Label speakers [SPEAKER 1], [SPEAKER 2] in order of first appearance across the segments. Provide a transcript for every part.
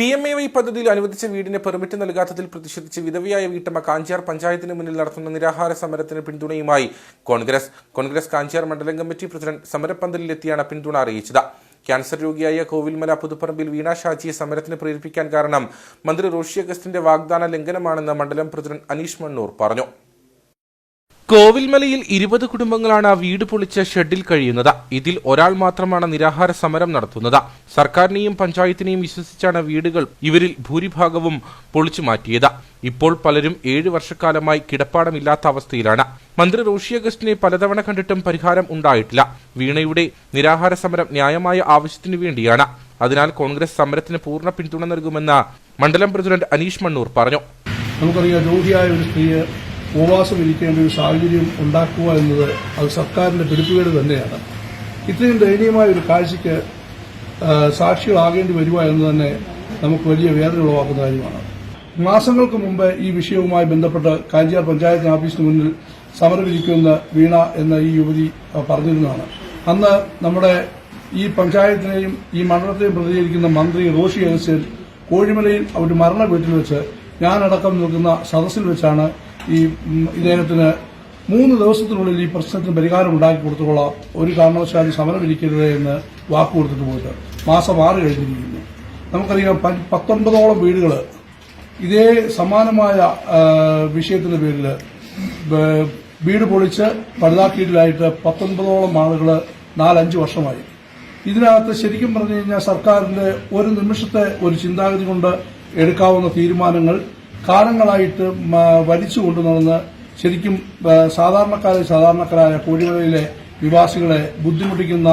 [SPEAKER 1] P M A Y പദ്ധതിയിൽ അനുവദിച്ച വീടിന് പെർമിറ്റ് നൽകാത്തതിൽ പ്രതിഷേധിച്ച് വിധവയായ വീട്ടമ്മ കാഞ്ചിയാർ പഞ്ചായത്തിന് മുന്നിൽ നടത്തുന്ന നിരാഹാര സമരത്തിന് പിന്തുണയുമായി കോൺഗ്രസ്. കോൺഗ്രസ് കാഞ്ചിയാർ മണ്ഡലം കമ്മിറ്റി പ്രസിഡന്റ് സമരപ്പന്തലിലെത്തിയാണ് പിന്തുണ അറിയിച്ചത്. ക്യാൻസർ രോഗിയായ കോവിൽമല പുതുപ്പറമ്പിൽ വീണ ഷാജിയെ സമരത്തിന് പ്രേരിപ്പിക്കാൻ കാരണം മന്ത്രി റോഷി അഗസ്റ്റിന്റെ വാഗ്ദാന ലംഘനമാണെന്ന് മണ്ഡലം പ്രസിഡന്റ് അനീഷ് മണ്ണൂർ പറഞ്ഞു. കോവിൽമലയിൽ ഇരുപത് കുടുംബങ്ങളാണ് വീട് പൊളിച്ച് ഷെഡിൽ കഴിയുന്നത്. ഇതിൽ ഒരാൾ മാത്രമാണ് നിരാഹാര സമരം നടത്തുന്നത്. സർക്കാരിനെയും പഞ്ചായത്തിനെയും വിശ്വസിച്ചാണ് വീടുകൾ ഇവരിൽ ഭൂരിഭാഗവും പൊളിച്ചു മാറ്റിയത്. ഇപ്പോൾ പലരും ഏഴ് വർഷക്കാലമായി കിടപ്പാടമില്ലാത്ത അവസ്ഥയിലാണ്. മന്ത്രി റോഷി അഗസ്റ്റിനെ പലതവണ കണ്ടിട്ടും പരിഹാരം ഉണ്ടായിട്ടില്ല. വീണയുടെ നിരാഹാര സമരം ന്യായമായ ആവശ്യത്തിനു വേണ്ടിയാണ്. അതിനാൽ കോൺഗ്രസ് സമരത്തിന് പൂർണ പിന്തുണ നൽകുമെന്ന് മണ്ഡലം പ്രസിഡന്റ് അനീഷ് മണ്ണൂർ പറഞ്ഞു.
[SPEAKER 2] നമുക്കറിയാം രോഗിയായ ഒരു സ്ത്രീയെ ഉപവാസം ഇരിക്കേണ്ട ഒരു സാഹചര്യം ഉണ്ടാക്കുക എന്നത് അത് സർക്കാരിന്റെ പിടിപ്പുകേട് തന്നെയാണ്. ഇത്രയും ദയനീയമായ ഒരു കാഴ്ചയ്ക്ക് സാക്ഷികളാകേണ്ടി വരിക എന്ന് തന്നെ നമുക്ക് വലിയ വേദന ഉളവാക്കുന്ന കാര്യമാണ്. മാസങ്ങൾക്ക് മുമ്പ് ഈ വിഷയവുമായി ബന്ധപ്പെട്ട് കാഞ്ചിയാർ പഞ്ചായത്ത് ഓഫീസിന് മുന്നിൽ സമരമിരിക്കുമെന്ന് വീണ എന്ന ഈ യുവതി പറഞ്ഞിരുന്നതാണ്. അന്ന് നമ്മുടെ ഈ പഞ്ചായത്തിനെയും ഈ മണ്ഡലത്തെയും പ്രതികരിക്കുന്ന മന്ത്രി റോഷി അനുസരിച്ച് കോഴിമലയിൽ ഒരു മരണ വീട്ടിൽ വെച്ച് ഞാനടക്കം നിൽക്കുന്ന സദസ്സിൽ വെച്ചാണ് ഈ ഇദ്ദേഹത്തിന് മൂന്ന് ദിവസത്തിനുള്ളിൽ ഈ പ്രശ്നത്തിന് പരിഹാരം ഉണ്ടാക്കി കൊടുത്തുകൊള്ളാം ഒരു കാരണവശാലും സമരമിരിക്കരുത് എന്ന് വാക്കു കൊടുത്തിട്ട് പോയിട്ട് മാസം ആറ് കഴിഞ്ഞിരിക്കുന്നു. നമുക്കറിയാം പത്തൊൻപതോളം വീടുകൾ ഇതേ സമാനമായ വിഷയത്തിന്റെ പേരിൽ വീട് പൊളിച്ച് പഴുതാക്കീടിലായിട്ട് പത്തൊൻപതോളം ആളുകൾ നാലഞ്ച് വർഷമായി. ഇതിനകത്ത് ശരിക്കും പറഞ്ഞു കഴിഞ്ഞാൽ സർക്കാരിന്റെ ഒരു നിമിഷത്തെ ഒരു ചിന്താഗതി കൊണ്ട് എടുക്കാവുന്ന തീരുമാനങ്ങൾ കാലങ്ങളായിട്ട് വലിച്ചു കൊണ്ടുനടന്ന് ശരിക്കും സാധാരണക്കാരെ സാധാരണക്കാരായ കോഴിമലയിലെ നിവാസികളെ ബുദ്ധിമുട്ടിക്കുന്ന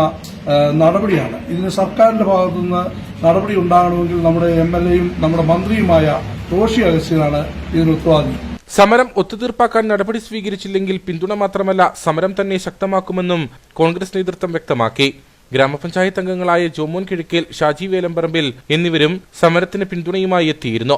[SPEAKER 2] നടപടിയാണ്. ഇതിന് സർക്കാരിന്റെ ഭാഗത്തുനിന്ന് നടപടി ഉണ്ടാകണമെങ്കിൽ നമ്മുടെ എം എൽ എയും നമ്മുടെ മന്ത്രിയുമായ റോഷി അഗസ്റ്റിനാണ് ഇതിന് ഉത്തരവാദി.
[SPEAKER 1] സമരം ഒത്തുതീർപ്പാക്കാൻ നടപടി സ്വീകരിച്ചില്ലെങ്കിൽ പിന്തുണ മാത്രമല്ല സമരം തന്നെ ശക്തമാക്കുമെന്നും കോൺഗ്രസ് നേതൃത്വം വ്യക്തമാക്കി. ഗ്രാമപഞ്ചായത്ത് അംഗങ്ങളായ ജോമോൻ കിഴക്കേൽ ഷാജി വേലമ്പറമ്പിൽ എന്നിവരും സമരത്തിന് പിന്തുണയുമായി എത്തിയിരുന്നു